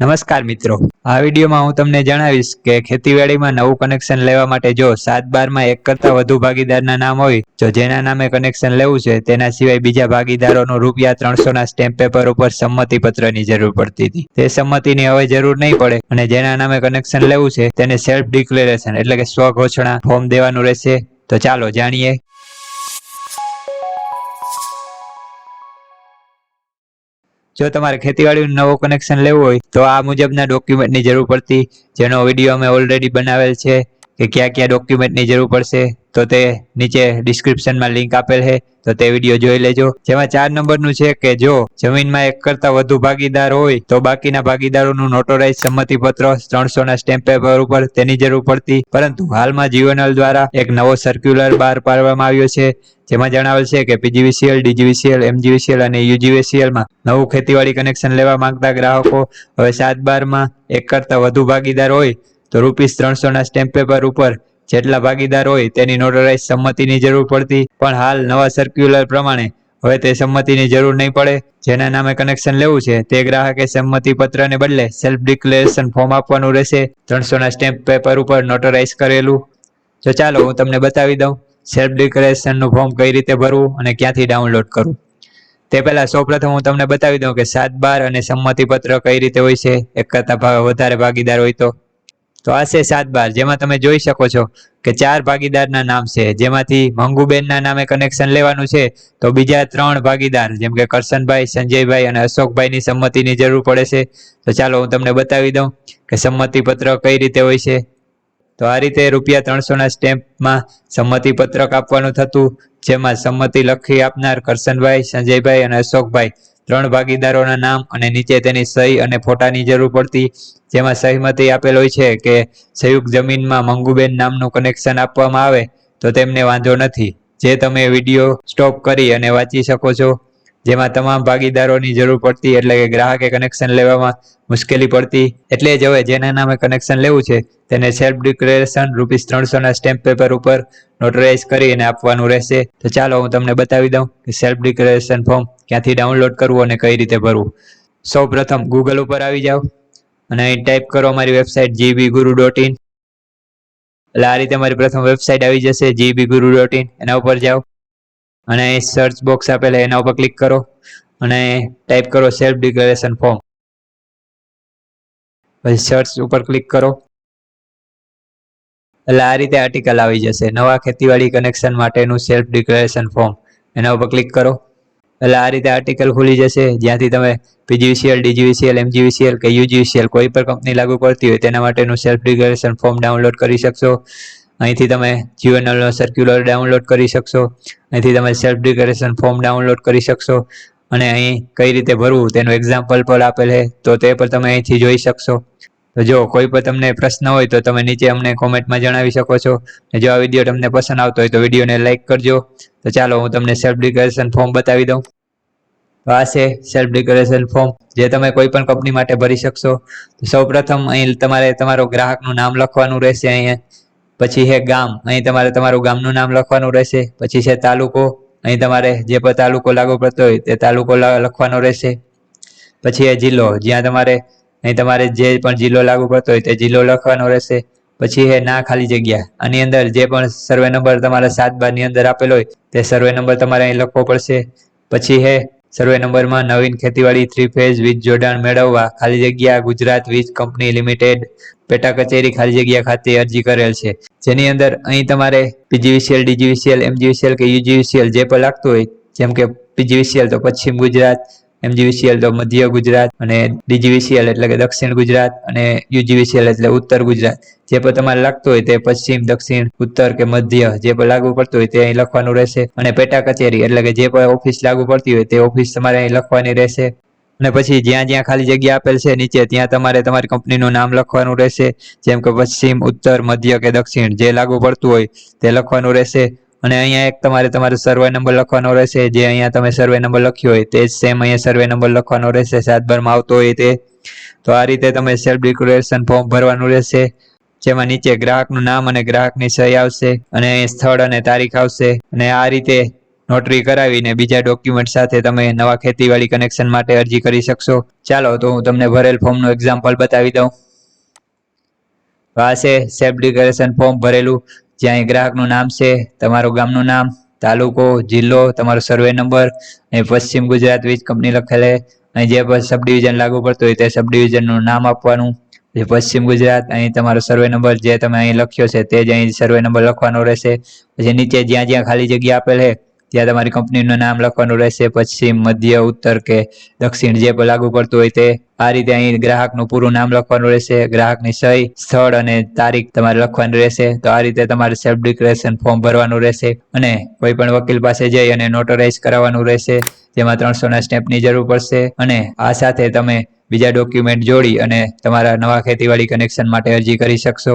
નમસ્કાર મિત્રો. આ વિડીયોમાં હું તમને જણાવીશ કે ખેતીવાડીમાં નવું કનેક્શન લેવા માટે જો સાત બારમાં એક કરતાં વધુ ભાગીદારના નામ હોય, જો જેના નામે કનેક્શન લેવું છે, તેના સિવાય બીજા ભાગીદારોનું રૂપિયા ત્રણસોના સ્ટેમ્પ પેપર ઉપર સંમતિ પત્રની જરૂર પડતી હતી. તે સંમતિની હવે જરૂર નહીં પડે અને જેના નામે કનેક્શન લેવું છે, તેને સેલ્ફ ડિક્લેરેશન એટલે કે સ્વઘોષણા ફોર્મ દેવાનું રહેશે. તો ચાલો જાણીએ. જો તમારે ખેતીવાડીનું નવું કનેક્શન લેવું હોય, તો આ મુજબના ડોક્યુમેન્ટની જરૂર પડતી, જેનો વીડિયો અમે ઓલરેડી બનાવેલ છે, કે ક્યાં ક્યાં ડોક્યુમેન્ટની જરૂર પડશે. તો તે નીચે ડિસ્ક્રિપ્શનમાં લિંક આપેલ છે, તો તે વીડિયો જોઈ લેજો. જેમાં ચાર નંબરનું છે કે જો જમીનમાં એક કરતાં વધુ ભાગીદાર હોય, તો બાકીના ભાગીદારોનું નોટરાઇઝ સંમતિપત્ર ત્રણસોના સ્ટેમ્પ પેપર ઉપર તેની જરૂર પડતી. પરંતુ હાલમાં જીઓનલ દ્વારા એક નવો સર્ક્યુલર બહાર પાડવામાં આવ્યો છે, જેમાં જણાવેલ છે કે પીજીવીસીએલ ડીજીવીસીએલ એમજીવીસીએલ અને યુજીવીસીએલમાં નવું ખેતીવાડી કનેક્શન લેવા માંગતા ગ્રાહકો. હવે સાત બારમાં એક કરતાં વધુ ભાગીદાર હોય, તો રૂપીસ ત્રણસોના સ્ટેમ્પ પેપર ઉપર જેટલા ભાગીદાર હોય તેની નોટરાઇઝ સંમતિની જરૂર પડતી, પણ હાલ નવા સર્ક્યુલર પ્રમાણે, હવે તે સંમતિની જરૂર નહીં પડે. જેના નામે કનેક્શન લેવું છે, તે ગ્રાહકે સંમતિ પત્રને બદલે સેલ્ફ ડિક્લેરેશન ફોર્મ આપવાનું રહેશે. ત્રણસોના સ્ટેમ્પ પેપર ઉપર નોટરાઇઝ કરેલું. તો ચાલો હું તમને બતાવી દઉં સેલ્ફ ડિક્લેરેશનનું ફોર્મ કઈ રીતે ભરવું અને ક્યાંથી ડાઉનલોડ કરવું તે પહેલાં સૌપ્રથમ હું તમને બતાવી દઉં કે સાત બાર અને સંમતિ પત્ર કઈ રીતે હોય છે. એક કરતાં વધારે ભાગીદાર હોય તો. તો આ છે સાત બાર. જેમાં તમે જોઈ શકો છો કે ચાર ભાગીદારના નામ છે. જેમાંથી મંગુબેનના નામે કનેક્શન લેવાનું છે, તો બીજા ત્રણ ભાગીદાર, જેમ કે કરશનભાઈ, સંજયભાઈ અને અશોકભાઈની સંમતિની જરૂર પડે છે. તો ચાલો હું તમને બતાવી દઉં કે સંમતિ પત્ર કઈ રીતે હોય છે. તો આ રીતે રૂપિયા ત્રણસોના સ્ટેમ્પમાં સંમતિ પત્રક આપવાનું થતું, જેમાં સંમતિ લખી આપનાર કરશનભાઈ, સંજયભાઈ અને અશોકભાઈ. ત્રણ ભાગીદારોના નામ અને નીચે તેની સહી અને ફોટાની જરૂર પડતી, જેમાં સહીમતી આપેલ હોય છે કે સંયુક્ત જમીનમાં મંગુબેન નામનું કનેક્શન આપવામાં આવે, તો તેમને વાંધો નથી. જે તમે વીડિયો સ્ટોપ કરી અને વાંચી શકો છો. જેમાં તમામ ભાગીદારોની જરૂર પડતી, એટલે કે ગ્રાહકે કનેક્શન લેવામાં મુશ્કેલી પડતી, એટલે જ હવે જેના નામે કનેક્શન લેવું છે, તેને સેલ્ફ ડિક્લેરેશન રૂપીસ ત્રણસોના સ્ટેમ્પ પેપર ઉપર નોટરાઇઝ કરી અને આપવાનું રહેશે. તો ચાલો હું તમને બતાવી દઉં કે સેલ્ફ ડિક્લેરેશન ફોર્મ ક્યાંથી ડાઉનલોડ કરવું અને કઈ રીતે ભરવું. સૌ પ્રથમ ગૂગલ ઉપર આવી જાઓ અને અહીં ટાઈપ કરો અમારી website GB Guru dot in એટલે આ રીતે મારી પ્રથમ વેબસાઇટ આવી જશે જીબી ગુરુ ડોટ ઇન એના ઉપર જાઓ. અને સર્ચ બોક્સ આપેલા, એના ઉપર ક્લિક કરો અને ટાઈપ કરો સેલ્ફ ડિક્લેરેશન ફોર્મ પછી સર્ચ ઉપર ક્લિક કરો. એટલે આ રીતે આર્ટિકલ આવી જશે. નવા ખેતીવાડી કનેક્શન માટેનું સેલ્ફ ડિક્લેરેશન ફોર્મ એના ઉપર ક્લિક કરો. એટલે આ રીતે આર્ટિકલ ખુલી જશે. જ્યાંથી તમે પીજીવીસીએલ ડીજીવીસીએલ એમજીવીસીએલ કે યુજીવીસીએલ કોઈ પણ કંપની લાગુ પડતી હોય, તેના માટેનું સેલ્ફ ડિક્લેરેશન ફોર્મ ડાઉનલોડ કરી શકશો. અહીંથી તમે જીઓનલનો સર્ક્યુલર ડાઉનલોડ કરી શકશો. અહીંથી તમે સેલ્ફ ડિક્લેરેશન ફોર્મ ડાઉનલોડ કરી શકશો. અને અહીં કઈ રીતે ભરવું તેનું એક્ઝામ્પલ પણ આપેલ છે. તો તે પણ તમે અહીંથી જોઈ શકશો. તો જો કોઈ પણ તમને પ્રશ્ન હોય તો તમે નીચે અમને કોમેન્ટમાં જણાવી શકો છો. અને જો આ વીડિયો તમને પસંદ આવતો હોય તો વિડીયોને લાઇક કરજો. તો ચાલો હું તમને સેલ્ફ ડિક્લેરેશન ફોર્મ બતાવી દઉં. તો આ છે સેલ્ફ ડિક્લેરેશન ફોર્મ જે તમે કોઈ પણ કંપની માટે ભરી શકશો. તો સૌપ્રથમ અહીં તમારે તમારો ગ્રાહકનું નામ લખવાનું રહેશે અહીંયા. પછી છે ગામ, અહીં તમારે તમારું ગામનું નામ લખવાનું રહેશે, પછી છે તાલુકો, અહીં તમારે જે પણ તાલુકો લાગુ પડતો હોય તે તાલુકો લખવાનો રહેશે. પછી એ જિલ્લો, જ્યાં તમારે, અહીં તમારે જે પણ જિલ્લો લાગુ પડતો હોય તે જિલ્લો લખવાનો રહેશે. પછી હે ના ખાલી જગ્યા, આની અંદર જે પણ સર્વે નંબર તમારા સાત બારની અંદર આપેલો હોય તે સર્વે નંબર તમારે અહીં લખવો પડશે. પછી છે સર્વે નંબરમાં નવીન ખેતીવાડી થ્રી ફેઝ વીજ જોડાણ મેળવવા ખાલી જગ્યા ગુજરાત વીજ કંપની લિમિટેડ પેટા કચેરી ખાલી જગ્યા ખાતે અરજી કરેલ છે. જેની અંદર અહીં તમારે પીજીવીસીએલ, ડીજીવીસીએલ, એમજીવીસીએલ કે યુજીવીસીએલ જે પણ લાગતું હોય, જેમ કે પીજીવીસીએલ તો પશ્ચિમ ગુજરાત એમજીવીસીએલ તો મધ્ય ગુજરાત અને ડીજીવીસીએલ એટલે કે દક્ષિણ ગુજરાત અને યુજીવીસીએલ એટલે ઉત્તર ગુજરાત. જે પણ તમારે લાગતું હોય તે પશ્ચિમ, દક્ષિણ, ઉત્તર કે મધ્ય જે પણ લાગુ પડતું હોય તે અહીં લખવાનું રહેશે. અને પેટા કચેરી એટલે કે જે પણ ઓફિસ લાગુ પડતી હોય તે ઓફિસ તમારે અહીં લખવાની રહેશે. અને પછી જ્યાં જ્યાં ખાલી જગ્યા આપેલ છે નીચે ત્યાં તમારે તમારી કંપનીનું નામ લખવાનું રહેશે. જેમ કે પશ્ચિમ, ઉત્તર, મધ્ય કે દક્ષિણ જે લાગુ પડતું હોય તે લખવાનું રહેશે. અને અહીંયા એક તમારે તમારો સર્વે નંબર લખવાનો રહેશે. જે અહીંયા તમે સર્વે નંબર લખ્યો હોય તે જ સેમ અહીંયા સર્વે નંબર લખવાનો રહેશે. સાત આવતો હોય તે. તો આ રીતે તમે સેલ્ફ ડિક્લેરેશન ફોર્મ ભરવાનું રહેશે. જેમાં નીચે ગ્રાહકનું નામ અને ગ્રાહકની સહી આવશે અને સ્થળ અને તારીખ આવશે. અને આ રીતે નોટરી કરાવીને બીજા ડોક્યુમેન્ટ સાથે તમે નવા ખેતીવાડી કનેક્શન માટે અરજી કરી શકશો. ચાલો, તો હું તમને ભરેલ ફોર્મનું એક્ઝામ્પલ બતાવી દઉં. આ છે સેલ્ફ ડિક્લેરેશન ફોર્મ ભરેલું. જ્યાં એ ગ્રાહકનું નામ છે, તમારું ગામનું નામ, તાલુકો, જિલ્લો, તમારો સર્વે નંબર અને પશ્ચિમ ગુજરાત વીજ કંપની લખેલે. અહીં જે પણ સબ ડિવિઝન લાગુ પડતું હોય તે સબ ડિવિઝનનું નામ આપવાનું. પશ્ચિમ ગુજરાત, અહીં તમારો સર્વે નંબર જે તમે અહીં લખ્યો છે, તે જ અહીં સર્વે નંબર લખવાનો રહેશે. પછી નીચે જ્યાં જ્યાં ખાલી જગ્યા આપેલ છે ત્યાં તમારી કંપનીનું નામ લખવાનું રહેશે પશ્ચિમ મધ્ય, ઉત્તર કે દક્ષિણ, જે લાગુ પડતું હોય તે આ રીતે અહીં ગ્રાહકનું પૂરું નામ લખવાનું રહેશે. ગ્રાહકની સહી, સ્થળ અને તારીખ તમારે લખવાની રહેશે. તો આ રીતે તમારે સેલ્ફ ડિક્લેરેશન ફોર્મ ભરવાનું રહેશે અને કોઈ પણ વકીલ પાસે જઈ અને નોટરાઇઝ કરાવવાનું રહેશે. જેમાં ત્રણસો ના સ્ટેપની જરૂર પડશે અને આ સાથે તમે બીજા ડોક્યુમેન્ટ જોડી અને તમારા નવા ખેતીવાડી કનેક્શન માટે અરજી કરી શકશો.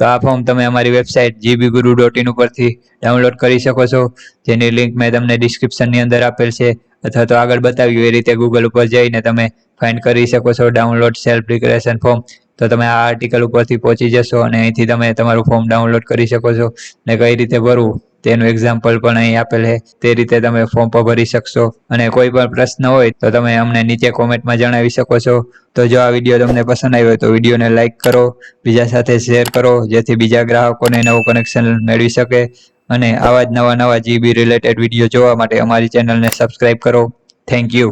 તો આ ફોર્મ તમે અમારી website GB Guru dot in ઉપરથી ડાઉનલોડ કરી શકો છો. જેની લિંક મેં તમને ડિસ્ક્રિપ્શનની અંદર આપેલ છે. અથવા તો આગળ બતાવ્યું એ રીતે ગૂગલ ઉપર જઈને તમે ફાઇન્ડ કરી શકો છો ડાઉનલોડ સેલ્ફ ડિક્લેરેશન ફોર્મ તો તમે આ આર્ટિકલ ઉપરથી પહોંચી જશો અને અહીંથી તમે તમારું ફોર્મ ડાઉનલોડ કરી શકો છો. ને કઈ રીતે ભરવું? તેનું એક્ઝામ્પલ પણ અહીં આપેલ છે. તે રીતે તમે ફોર્મ પર ભરી શકશો. અને કોઈ પણ પ્રશ્ન હોય તો તમે અમને નીચે કોમેન્ટમાં જણાવી શકો છો. તો જો આ વીડિયો તમને પસંદ આવ્યો તો વિડીયોને લાઇક કરો. બીજા સાથે શેર કરો, જેથી બીજા ગ્રાહકોને નવું કનેક્શન મેળવી શકે. અને આવા જ નવા નવા જીબી રિલેટેડ વીડિયો જોવા માટે અમારી ચેનલને સબસ્ક્રાઇબ કરો. Thank you